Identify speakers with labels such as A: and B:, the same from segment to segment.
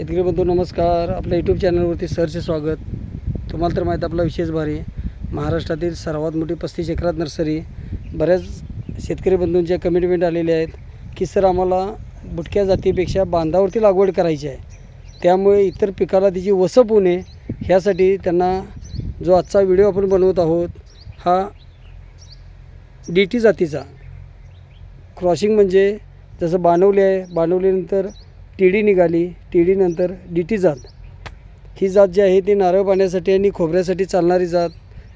A: शेतकरी बंधू नमस्कार. आपल्या यूट्यूब चॅनलवरती सरचे स्वागत. तुम्हाला तर माहीत आपला विशेष भारी. महाराष्ट्रातील सर्वात मोठी पस्तीस एकरात नर्सरी. बऱ्याच शेतकरी बंधूंच्या कमिटमेंट आलेल्या आहेत की सर आम्हाला बुटक्या जातीपेक्षा बांधावरती लागवड करायची आहे. त्यामुळे इतर पिकाला तिची वसप होऊ नये. ह्यासाठी त्यांना जो आजचा व्हिडिओ आपण बनवत आहोत हा डी टी जातीचा. क्रॉसिंग म्हणजे जसं बाणवली आहे बाणवलीनंतर टीडी निघाली टीडीनंतर डी टी जात. ही जात जी आहे ती नारळ पाण्यासाठी आणि खोबऱ्यासाठी चालणारी जात.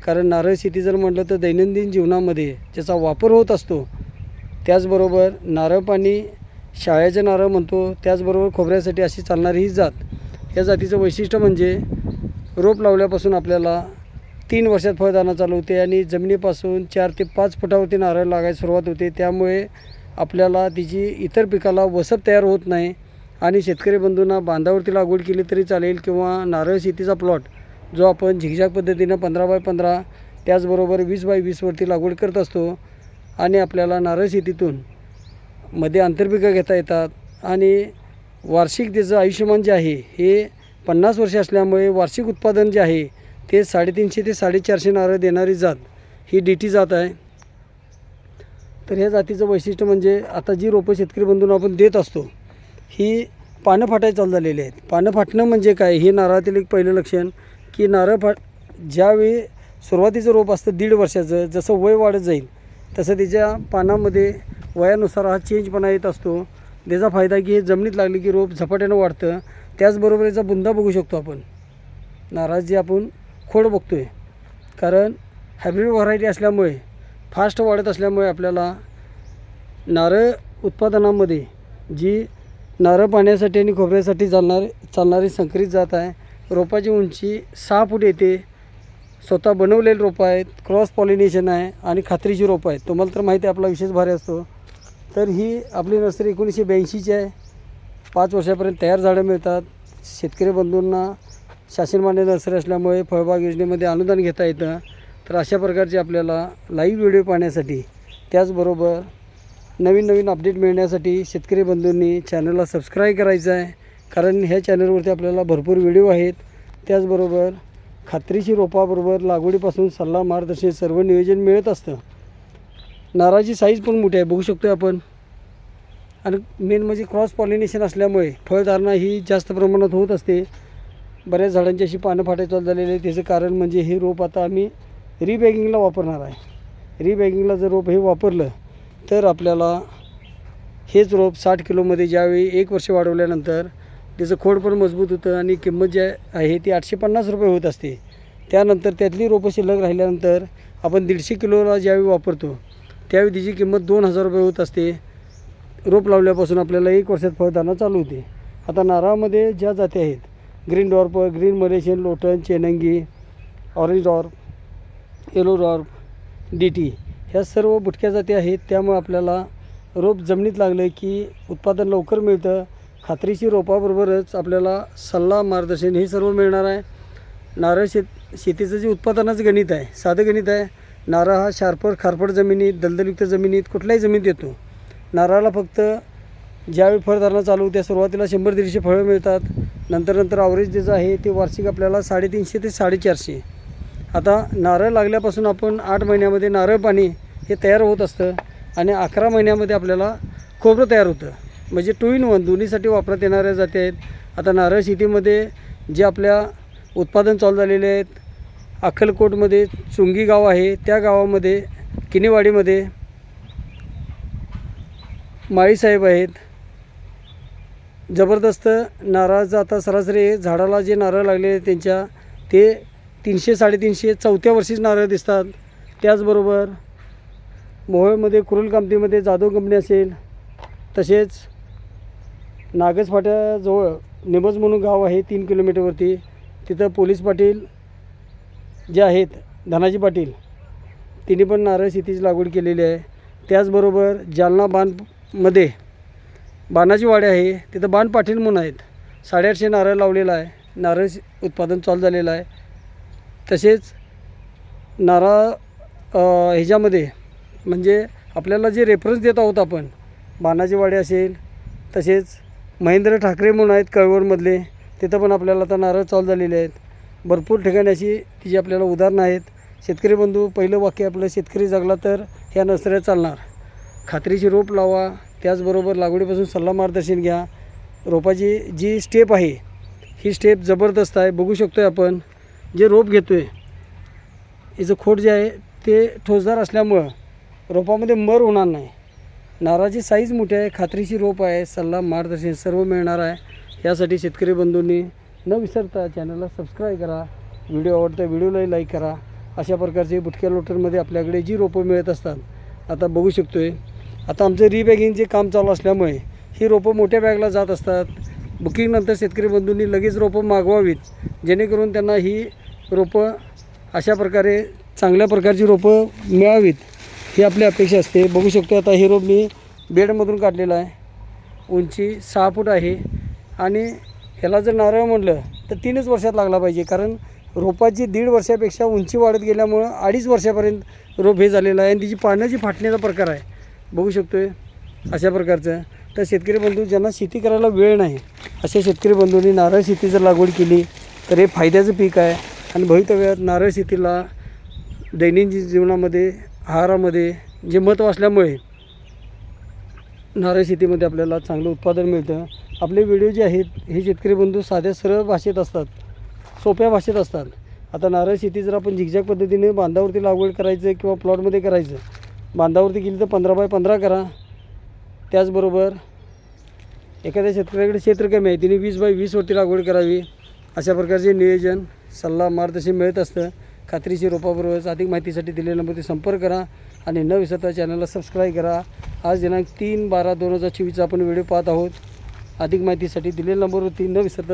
A: कारण नारळ शेती जर म्हटलं तर दैनंदिन जीवनामध्ये ज्याचा वापर होत असतो त्याचबरोबर नारळ पाणी शाळेचे नारळ म्हणतो त्याचबरोबर खोबऱ्यासाठी अशी चालणारी ही जात. या जातीचं वैशिष्ट्य म्हणजे रोप लावल्यापासून आपल्याला तीन वर्षात फळदाना चालू होते आणि जमिनीपासून चार ते पाच फुटावरती नारळ लागायला सुरुवात होते. त्यामुळे आपल्याला तिची इतर पिकाला वसप तयार होत नाही. आणि शेतकरी बंधूंना बांधावरती लागवड केली तरी चालेल किंवा नारळ शेतीचा प्लॉट जो आपण झिगझॅग पद्धतीनं पंधरा बाय पंधरा त्याचबरोबर वीस बाय वीसवरती लागवड करत असतो आणि आपल्याला नारळ शेतीतून मध्ये आंतरपिकं घेता येतात आणि वार्षिक त्याचं आयुष्यमान जे आहे हे पन्नास वर्ष असल्यामुळे वार्षिक उत्पादन जे आहे ते साडेतीनशे ते साडेचारशे नारळ देणारी जात ही डी टी जात आहे. तर ह्या जातीचं वैशिष्ट्य म्हणजे आता जी रोपं शेतकरी बंधूंना आपण देत असतो ही पानं फाटायला चालू झालेली आहेत. पानं फाटणं म्हणजे काय? हे नारळातील एक पहिलं लक्षण की नारळ फाट ज्यावेळी सुरुवातीचं रोप असतं दीड वर्षाचं जसं वय वाढत जाईल तसं त्याच्या पानामध्ये वयानुसार हा चेंजपणा येत असतो. त्याचा फायदा की हे जमिनीत लागले की रोप झपाट्यानं वाढतं. त्याचबरोबर याचा बुंदा बघू शकतो आपण. नारळ जे आपण खोड बघतो आहे कारण हायब्रिड व्हरायटी असल्यामुळे फास्ट वाढत असल्यामुळे आपल्याला नारळ उत्पादनामध्ये जी नारळ पाण्यासाठी आणि खोबऱ्यासाठी चालणार चालणारी संकरित जात आहे. रोपाची उंची सहा फूट येते. स्वतः बनवलेले रोपं आहेत. क्रॉस पॉलिनेशन आहे आणि खात्रीची रोपं आहेत. तुम्हाला तर माहिती आहे आपला विशेष भारी असतो. तर ही आपली नर्सरी एकोणीसशे ब्याऐंशीची आहे. पाच वर्षापर्यंत तयार झाडं मिळतात. शेतकरी बंधूंना शासनमान्य नर्सरी असल्यामुळे फळबाग योजनेमध्ये अनुदान घेता येतं. तर अशा प्रकारचे आपल्याला लाईव्ह व्हिडिओ पाहण्यासाठी त्याचबरोबर नवीन नवीन अपडेट मिळण्यासाठी शेतकरी बंधूंनी चॅनलला सबस्क्राईब करायचं आहे. कारण ह्या चॅनलवरती आपल्याला भरपूर व्हिडिओ आहेत. त्याचबरोबर खात्रीशी रोपाबरोबर लागवडीपासून सल्ला मार्गदर्शन सर्व नियोजन मिळत असतं. नारळाची साईज पण मोठी आहे बघू शकतो आपण. आणि मेन म्हणजे क्रॉस पॉलिनेशन असल्यामुळे फळधारणा ही जास्त प्रमाणात होत असते. बऱ्याच झाडांची अशी पानं फाटायला चालू झालेली आहे त्याचं कारण म्हणजे हे रोप आता आम्ही रिबॅगिंगला वापरणार आहे. रिबॅगिंगला जर रोप हे वापरलं तर आपल्याला हेच रोप साठ किलोमध्ये ज्यावेळी एक वर्ष वाढवल्यानंतर त्याचं खोड पण मजबूत होतं आणि किंमत जी आहे ती आठशे पन्नास रुपये होत असते. त्यानंतर त्यातली रोपं शिल्लक राहिल्यानंतर आपण दीडशे किलोला ज्यावेळी वापरतो त्यावेळी तिची किंमत दोन हजार रुपये होत असते. रोप लावल्यापासून आपल्याला एक वर्षात फळदाना चालू होते. आता नारळामध्ये ज्या जाती आहेत ग्रीन डॉर्प ग्रीन मलेशियन लोटन चेनंगी orange dwarf yellow dwarf D T ह्या सर्व बुटक्या जाती आहेत त्यामुळे आपल्याला रोप जमिनीत लागलं की उत्पादन लवकर मिळतं. खात्रीची रोपाबरोबरच आपल्याला सल्ला मार्गदर्शन हे सर्व मिळणार आहे. नारळ शेत शेतीचं जे उत्पादनाचं गणित आहे साधं गणित आहे नारळ हा शार्पर खारपट जमिनीत दलदलयुक्त जमिनीत कुठल्याही जमिनीत येतो. नारळाला फक्त ज्यावेळी फळधारणा चालू त्या सुरुवातीला शंभर दीडशे फळं मिळतात. नंतर नंतर आवरेज जे आहे ते वार्षिक आपल्याला साडेतीनशे ते साडेचारशे. आता नारळ लागल्यापासून आपण आठ महिन्यामध्ये नारळ पाणी हे तयार होत असतं आणि अकरा महिन्यामध्ये आपल्याला खोबरं तयार होतं. म्हणजे टू इन वन दोन्हीसाठी वापरात येणाऱ्या जाती आहेत. आता नारळ शेतीमध्ये जे आपल्या उत्पादन चालू झालेले आहेत अक्कलकोटमध्ये चुंगी गाव आहे त्या गावामध्ये किनीवाडीमध्ये माळीसाहेब आहेत. जबरदस्त नारळाचं आता सरासरी झाडाला जे नारळ लागले त्यांच्या ते तीनशे साडेतीनशे चौथ्या वर्षीच नारळ दिसतात. त्याचबरोबर मोहोळमध्ये कुरुल कामतीमध्ये जाधव कंपनी असेल तसेच नागसफाट्याजवळ निमज म्हणून गाव आहे तीन किलोमीटरवरती तिथं पोलीस पाटील जे आहेत धनाजी पाटील तिने पण नारळ शेतीची लागवड केलेली आहे. त्याचबरोबर जालना बांधमध्ये बाणाची वाडी आहे तिथं बाण पाटील म्हणून आहेत. साडेआठशे नारळ लावलेला आहे नारळ उत्पादन चालू झालेलं आहे. तसेच नारळ ह्याच्यामध्ये म्हणजे आपल्याला जे रेफरन्स देत आहोत आपण बाणाची वाडी असेल तसेच महेंद्र ठाकरे म्हणून आहेत कळवणमधले तिथं पण आपल्याला आता नारळ चालू झालेले आहेत. भरपूर ठिकाणी अशी तिची आपल्याला उदाहरणं आहेत. शेतकरी बंधू पहिलं वाक्य आपलं शेतकरी जगला तर ह्या नसऱ्या चालणार. खात्रीची रोप लावा त्याचबरोबर लागवडीपासून सल्ला मार्गदर्शन घ्या. रोपाची जी स्टेप आहे ही स्टेप जबरदस्त आहे. बघू शकतो आहे आपण जे रोप घेतो आहे याचं खोड जे आहे ते ठोसदार असल्यामुळं रोपामध्ये मर होणार नाही. नारळाची साईज मोठी आहे खात्रीची रोप आहे सल्ला मार्गदर्शन सर्व मिळणार आहे. यासाठी शेतकरी बंधूंनी न विसरता चॅनलला सबस्क्राईब करा व्हिडिओ आवडता व्हिडिओलाही लाईक करा. अशा प्रकारचे बुटक्या लोटरमध्ये आपल्याकडे जी रोपं मिळत असतात आता बघू शकतो आहे आता आमचं रिबॅगिंगचे काम चालू असल्यामुळे ही रोपं मोठ्या बॅगला जात असतात. बुकिंगनंतर शेतकरी बंधूंनी लगेच रोपं मागवावीत जेणेकरून त्यांना ही रोपं अशा प्रकारे चांगल्या प्रकारची रोपं मिळावीत. ही आपली अपेक्षा असते. बघू शकतो आता हे रोप मी बेडमधून काढलेला आहे. उंची सहा फूट आहे. आणि ह्याला जर नारळ म्हणलं तर तीनच वर्षात लागला पाहिजे. कारण रोपाची दीड वर्षापेक्षा उंची वाढत गेल्यामुळं अडीच वर्षापर्यंत रोप हे झालेलं आहे. आणि तिची पाण्याची फाटण्याचा प्रकार आहे. बघू शकतो आहे अशा प्रकारचं. तर शेतकरी बंधू ज्यांना शेती करायला वेळ नाही अशा शेतकरी बंधूंनी नारळ शेती जर लागवड केली तर हे फायद्याचं पीक आहे. आणि भवितव्यात नारळ शेतीला दैनंदिन जीवनामध्ये आहारामध्ये जे महत्त्व असल्यामुळे नारळ शेतीमध्ये आपल्याला चांगलं उत्पादन मिळतं. आपले व्हिडिओ जे आहेत हे शेतकरी बंधू साध्या सरळ भाषेत असतात सोप्या भाषेत असतात. आता नारळ शेती जर आपण झिकझॅक पद्धतीने बांधावरती लागवड करायचं किंवा प्लॉटमध्ये करायचं बांधावरती केली तर पंधरा बाय पंधरा करा. त्याचबरोबर एखाद्या शेतकऱ्याकडे क्षेत्र कमी आहे तिने वीस बाय वीसवरती लागवड करावी. अशा प्रकारचे नियोजन सल्ला मार्गदर्शन मिळत असतं. खात्रीशी रोपाबरोबरच अधिक माहितीसाठी दिलेल्या नंबरवरती संपर्क करा आणि न विसरता चॅनलला सबस्क्राईब करा. आज दिनांक तीन बारा दोन हजार चोवीसचा आपण व्हिडिओ पाहत आहोत. अधिक माहितीसाठी दिलेल्या नंबरवरती न विसरता